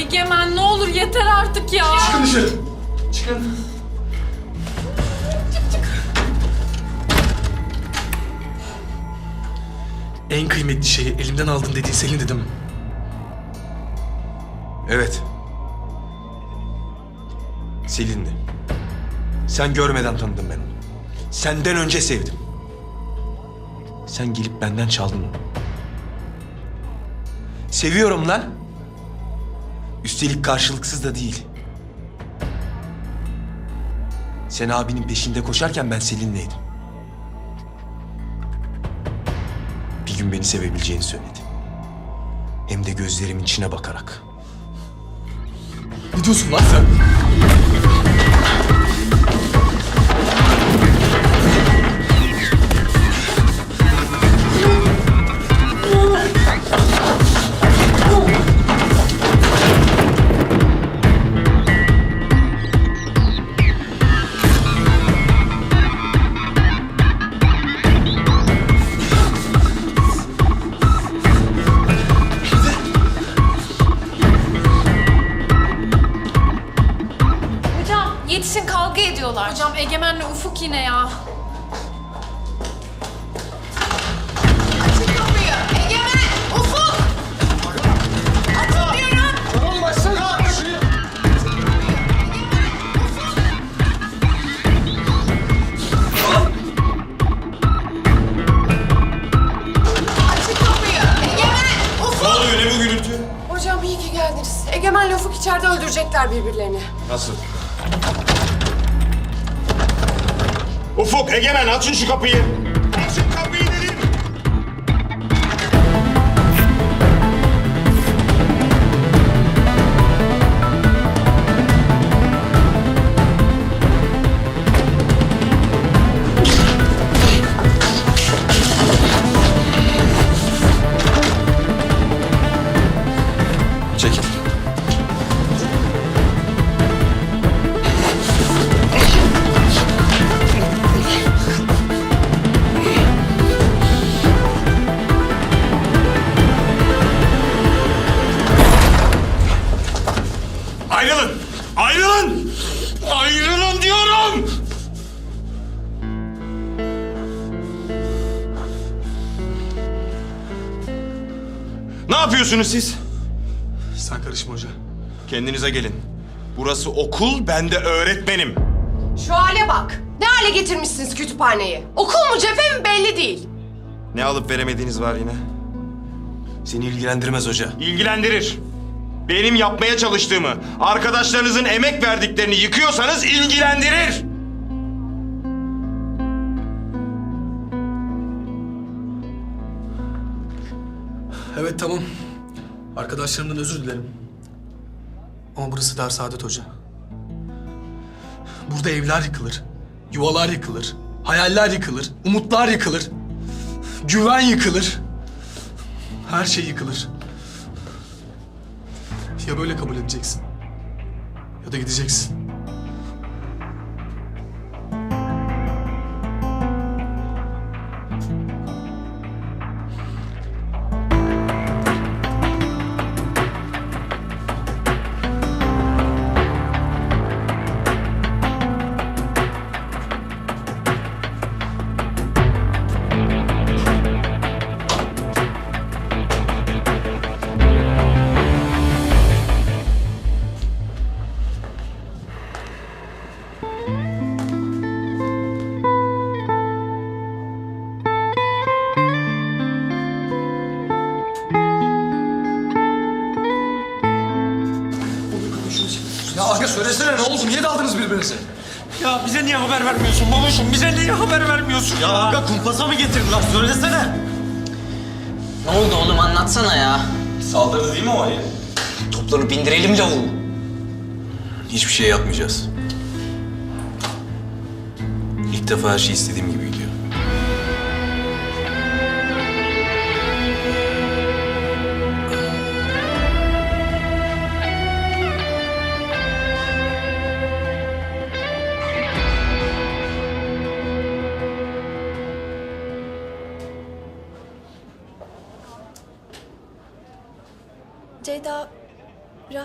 Egemen ne olur yeter artık ya. Çıkın dışarı. Çıkın. En kıymetli şeyi elimden aldın dediğin Selin dedim. Evet. Selin'di. Sen görmeden tanıdım ben onu. Senden önce sevdim. Sen gelip benden çaldın onu. Seviyorum lan. Üstelik karşılıksız da değil. Sen abinin peşinde koşarken ben Selin'leydim. Bir gün beni sevebileceğini söyledi. Hem de gözlerimin içine bakarak. Ne diyorsun lan sen? Egemen'le Ufuk yine ya. Açın kapıyı. Egemen! Ufuk! Açın diyorum. Açın kapıyı. Egemen! Ufuk! Ne oluyor ne bu gürültü? Hocam iyi ki geldiniz. Egemen'le Ufuk içeride öldürecekler birbirlerini. Nasıl? Ufuk, Egemen açın şu kapıyı. Yapıyorsunuz siz? Sen karışma hoca. Kendinize gelin. Burası okul, ben de öğretmenim. Şu hale bak. Ne hale getirmişsiniz kütüphaneyi? Okul mu cephe mi belli değil. Ne alıp veremediğiniz var yine? Seni ilgilendirmez hoca. İlgilendirir. Benim yapmaya çalıştığımı, arkadaşlarınızın emek verdiklerini yıkıyorsanız ilgilendirir. Evet tamam. Arkadaşlarımdan özür dilerim. Ama burası Dersaadet Hoca. Burada evler yıkılır. Yuvalar yıkılır. Hayaller yıkılır. Umutlar yıkılır. Güven yıkılır. Her şey yıkılır. Ya böyle kabul edeceksin. Ya da gideceksin. Söylesene ne oldu? Niye daldınız birbirinize? Ya bize niye haber vermiyorsun babacığım? Bize niye haber vermiyorsun ya? Aga kumpasa mı getirdiler? Söylesene. Ne oldu oğlum anlatsana ya. Saldırdı değil mi o ayı? Toplanıp indirelim lavuğu. Hiçbir şey yapmayacağız. İlk defa her şey istediğim gibi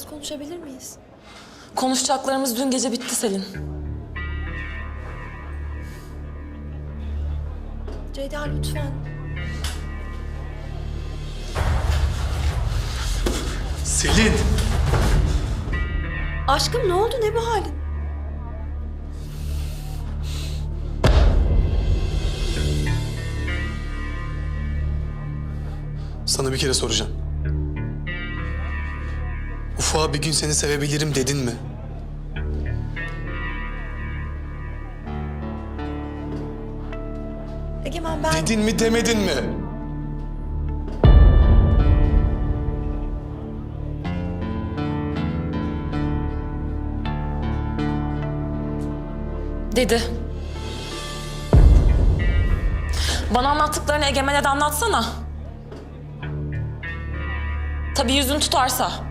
Biraz konuşabilir miyiz? Konuşacaklarımız dün gece bitti Selin. Ceyda lütfen. Selin! Aşkım ne oldu ne bu halin? Sana bir kere soracağım. Ufuk'a bir gün seni sevebilirim dedin mi? Egemen ben... Dedin mi demedin mi? Dedi. Bana anlattıklarını Egemen'e de anlatsana. Tabii yüzün tutarsa.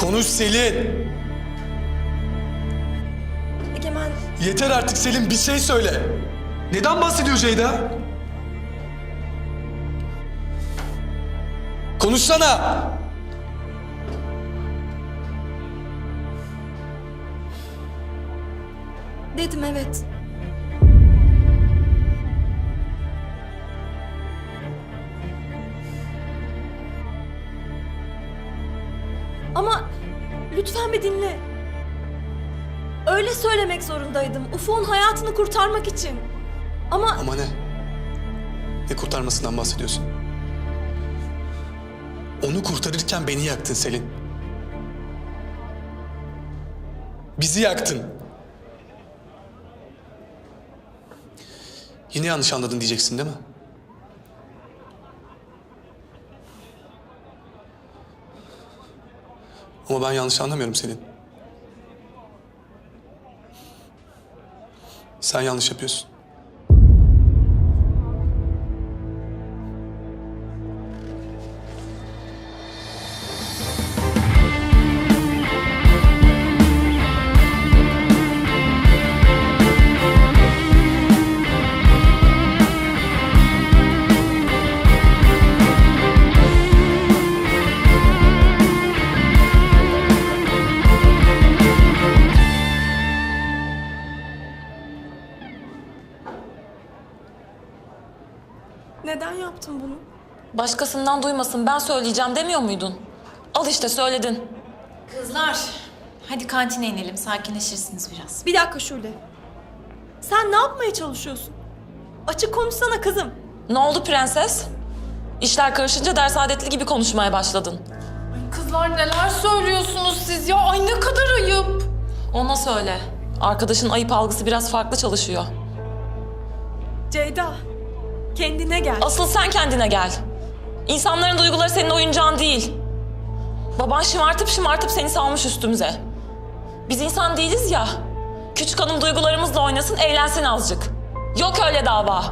Konuş Selin! Egemen Yeter artık Selin bir şey söyle. Neden bahsediyor Ceyda? Konuşsana! dedim evet. Ama lütfen bir dinle. Öyle söylemek zorundaydım. Ufuk'un hayatını kurtarmak için. Ama Ama ne? Ne kurtarmasından bahsediyorsun? Onu kurtarırken beni yaktın Selin. Bizi yaktın. Yine yanlış anladın diyeceksin değil mi? Ama ben yanlış anlamıyorum Selin. Sen yanlış yapıyorsun. Neden yaptın bunu? Başkasından duymasın ben söyleyeceğim demiyor muydun? Al işte söyledin. Kızlar, hadi kantine inelim, sakinleşirsiniz biraz. Bir dakika Şule. Sen ne yapmaya çalışıyorsun? Açık konuşsana kızım. Ne oldu prenses? İşler karışınca ders adetli gibi konuşmaya başladın. Kızlar neler söylüyorsunuz siz ya? Ay ne kadar ayıp. Ona söyle. Arkadaşın ayıp algısı biraz farklı çalışıyor. Ceyda, kendine gel. Asıl sen kendine gel. İnsanların duyguları senin oyuncağın değil. Baban şımartıp şımartıp seni salmış üstümüze. Biz insan değiliz ya. Küçük hanım duygularımızla oynasın, eğlensin azıcık. Yok öyle dava.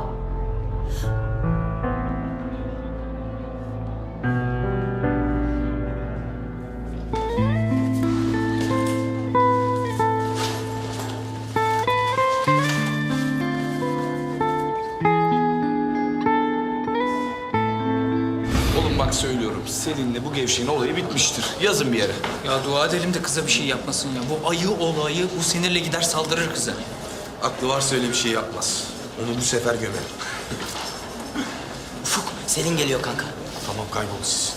Selin'le bu gevşeğin olayı bitmiştir. Yazın bir yere. Ya dua edelim de kıza bir şey yapmasın ya. Bu ayı olayı bu sinirle gider saldırır kıza. Aklı varsa öyle bir şey yapmaz. Onu bu sefer gömerim. Ufuk, Selin geliyor kanka. Tamam kaybol siz.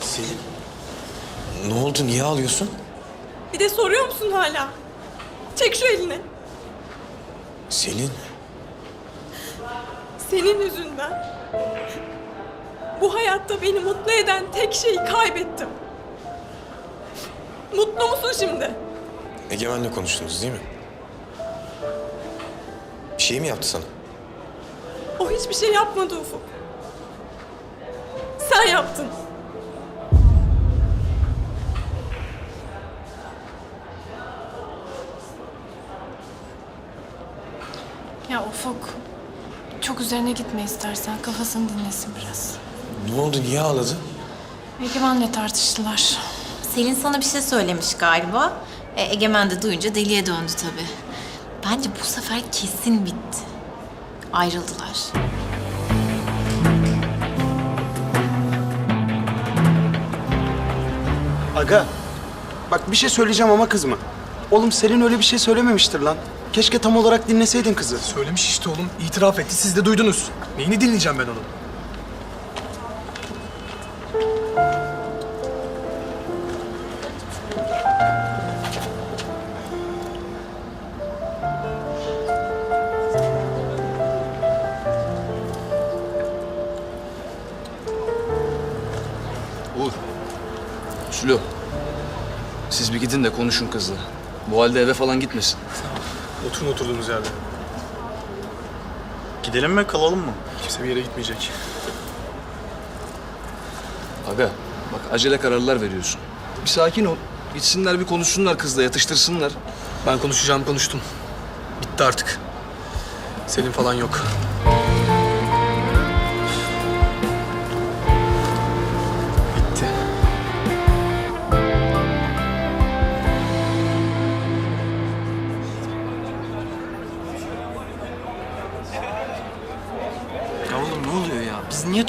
Selin. Ne oldu? Niye ağlıyorsun? Bir de soruyor musun hala? Çek şu elini. Selin. Senin yüzünden. Bu hayatta beni mutlu eden tek şeyi kaybettim. Mutlu musun şimdi? Egemen'le konuştunuz değil mi? Bir şey mi yaptı sana? O hiçbir şey yapmadı Ufuk. Sen yaptın. Ya Ufuk, çok üzerine gitme istersen. Kafasını dinlesin biraz. Ne oldu? Niye ağladı? Egemen'le tartıştılar. Selin sana bir şey söylemiş galiba. E, Egemen de duyunca deliye döndü tabii. Bence bu sefer kesin bitti. Ayrıldılar. Aga, bak bir şey söyleyeceğim ama kızma. Oğlum Selin öyle bir şey söylememiştir lan. Keşke tam olarak dinleseydin kızı. Söylemiş işte oğlum. itiraf etti. Siz de duydunuz. Neyini dinleyeceğim ben onun? Gidin de konuşun kızla. Bu halde eve falan gitmesin. Oturun oturduğumuz yerde. Gidelim mi kalalım mı? Kimse bir yere gitmeyecek. Aga bak acele kararlar veriyorsun. Bir sakin ol. Gitsinler bir konuşsunlar kızla yatıştırsınlar. Ben konuşacağım konuştum. Bitti artık. Senin falan yok.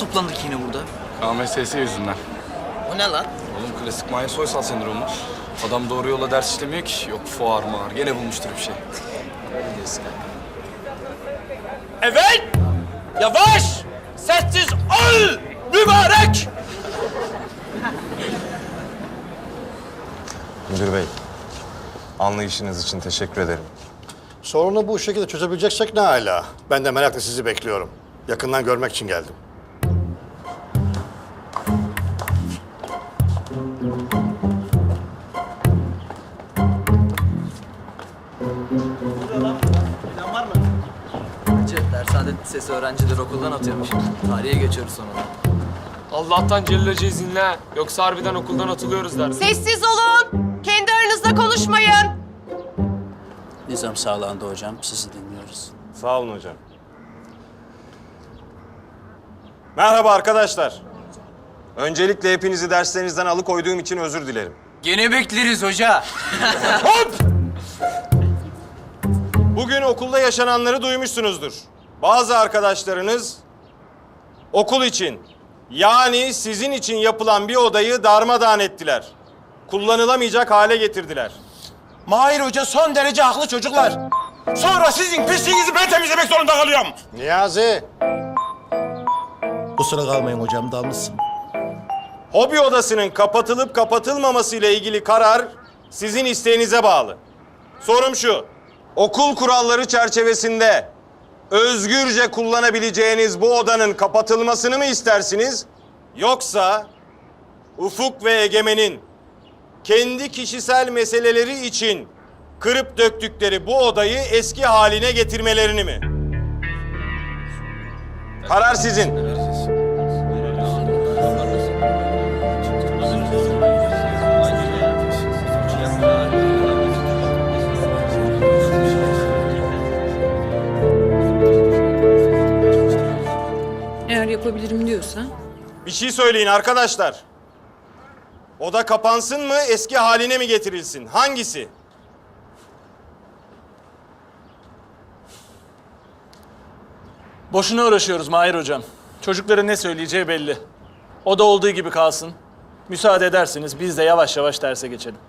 Toplandık yine burada? KMSS yüzünden. O ne lan? Oğlum klasik Maya Soysal sendromu. Adam doğru yola ders işlemiyor ki. Yok fuar mağar. Gene bulmuştur bir şey. Evet! Yavaş! Sessiz ol! Mübarek! Müdür bey, anlayışınız için teşekkür ederim. Sorunu bu şekilde çözebileceksek ne hala. Ben de merakla sizi bekliyorum. Yakından görmek için geldim. Dershane sesi öğrencileri okuldan atıyormuş. Tarihe geçiyoruz sonra. Allah'tan Celle izinle. Yoksa harbiden okuldan atılıyoruz derdi. Sessiz olun. Kendi aranızda konuşmayın. Nizam sağlandı hocam. Sizi dinliyoruz. Sağ olun hocam. Merhaba arkadaşlar. Öncelikle hepinizi derslerinizden alıkoyduğum için özür dilerim. Gene bekleriz hoca. Bugün okulda yaşananları duymuşsunuzdur. Bazı arkadaşlarınız okul için yani sizin için yapılan bir odayı darmadağın ettiler. Kullanılamayacak hale getirdiler. Mahir Hoca son derece haklı çocuklar. Sonra sizin pisliğinizi ben temizlemek zorunda kalıyorum. Niyazi, Kusura kalmayın hocam dalmışsın. Hobi odasının kapatılıp kapatılmaması ile ilgili karar sizin isteğinize bağlı. Sorum şu. Okul kuralları çerçevesinde özgürce kullanabileceğiniz bu odanın kapatılmasını mı istersiniz? Yoksa Ufuk ve Egemen'in kendi kişisel meseleleri için kırıp döktükleri bu odayı eski haline getirmelerini mi? Karar sizin. Yapabilirim diyorsa. Bir şey söyleyin arkadaşlar. Oda kapansın mı, eski haline mi getirilsin? Hangisi? Boşuna uğraşıyoruz Mahir hocam. Çocukların ne söyleyeceği belli. O da olduğu gibi kalsın. Müsaade ederseniz biz de yavaş yavaş derse geçelim.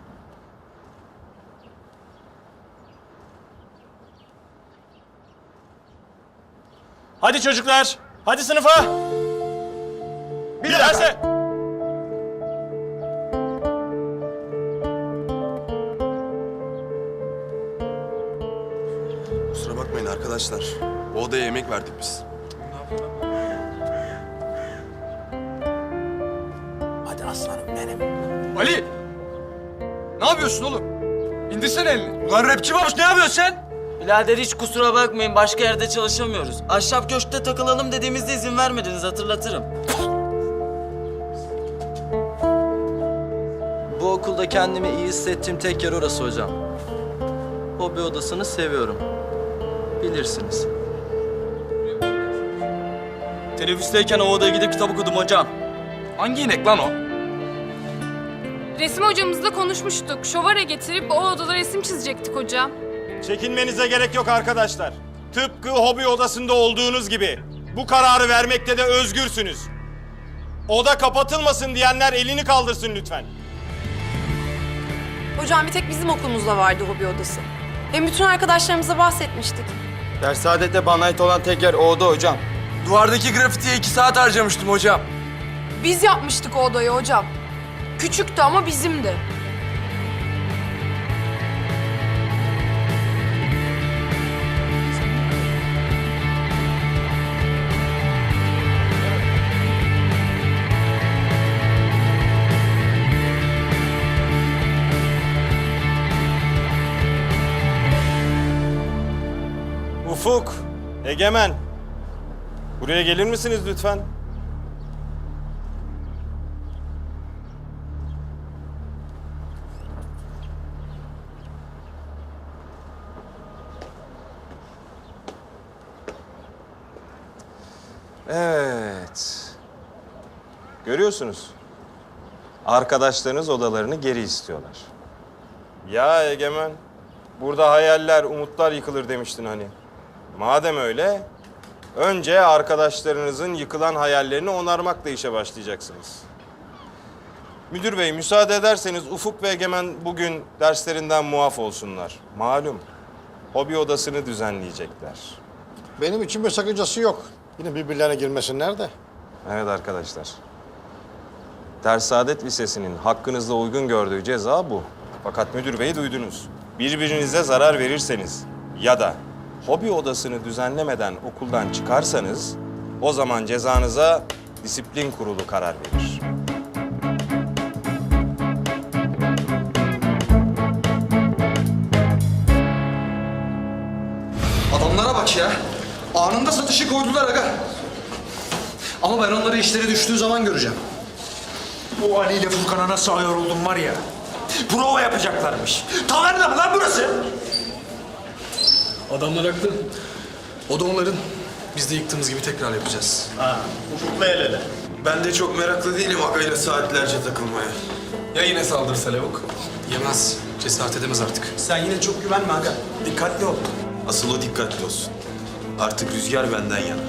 Hadi çocuklar. Hadi sınıfa. Bir derse. Kusura bakmayın arkadaşlar. O odaya yemek verdik biz. Hadi aslanım benim. Ali! Ne yapıyorsun oğlum? İndirsene elini. Ulan rapçi babuş ne yapıyorsun sen? Birader hiç kusura bakmayın. Başka yerde çalışamıyoruz. Ahşap köşkte takılalım dediğimizde izin vermediniz. Hatırlatırım. Okulda kendimi iyi hissettiğim tek yer orası hocam. Hobi odasını seviyorum. Bilirsiniz. Teneffüsteyken o odaya gidip kitap okudum hocam. Hangi inek lan o? Resim hocamızla konuşmuştuk. Şovara getirip o odada resim çizecektik hocam. Çekinmenize gerek yok arkadaşlar. Tıpkı hobi odasında olduğunuz gibi. Bu kararı vermekte de özgürsünüz. Oda kapatılmasın diyenler elini kaldırsın lütfen. Hocam bir tek bizim okulumuzda vardı hobi odası. Hem bütün arkadaşlarımıza bahsetmiştik. Dershanede bana ait olan tek yer o oda hocam. Duvardaki grafitiye iki saat harcamıştım hocam. Biz yapmıştık o odayı hocam. Küçüktü ama bizimdi. Ufuk, Egemen. Buraya gelir misiniz lütfen? Evet. Görüyorsunuz. Arkadaşlarınız odalarını geri istiyorlar. Ya Egemen, burada hayaller, umutlar yıkılır demiştin hani. Madem öyle, önce arkadaşlarınızın yıkılan hayallerini onarmakla işe başlayacaksınız. Müdür bey, müsaade ederseniz Ufuk ve Egemen bugün derslerinden muaf olsunlar. Malum, hobi odasını düzenleyecekler. Benim için bir sakıncası yok. Yine birbirlerine girmesinler de. Evet arkadaşlar. Ders Saadet Lisesi'nin hakkınızda uygun gördüğü ceza bu. Fakat müdür bey duydunuz. Birbirinize zarar verirseniz ya da hobi odasını düzenlemeden okuldan çıkarsanız o zaman cezanıza disiplin kurulu karar verir. Adamlara bak ya. Anında satışı koydular aga. Ama ben onları işleri düştüğü zaman göreceğim. O Ali ile Furkan'a nasıl ayar oldum var ya. Prova yapacaklarmış. Taverna mı lan burası? Adamlar haklı. O da onların. Biz de yıktığımız gibi tekrar yapacağız. Ufuk'la el ele. Ben de çok meraklı değilim Aga'yla saatlerce takılmaya. Ya yine saldırırsa lavuk? Yemez. Cesaret edemez artık. Sen yine çok güvenme aga. Dikkatli ol. Asıl o dikkatli olsun. Artık rüzgar benden yana.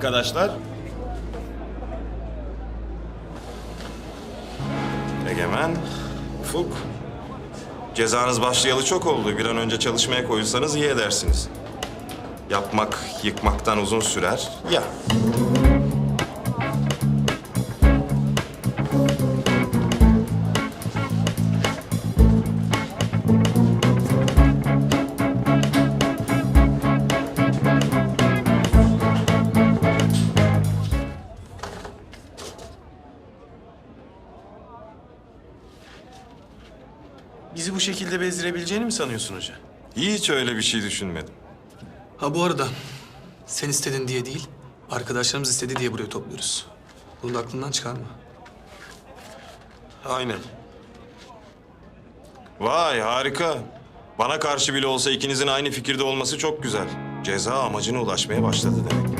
Arkadaşlar. Egemen, Ufuk. Cezanız başlayalı çok oldu. Bir an önce çalışmaya koyulsanız iyi edersiniz. Yapmak, yıkmaktan uzun sürer. Ya. Şekilde bezdirebileceğini mi sanıyorsun hoca? Hiç öyle bir şey düşünmedim. Ha bu arada sen istedin diye değil, arkadaşlarımız istedi diye buraya topluyoruz. Bunu da aklından çıkarma. Aynen. Vay harika. Bana karşı bile olsa ikinizin aynı fikirde olması çok güzel. Ceza amacına ulaşmaya başladı demek.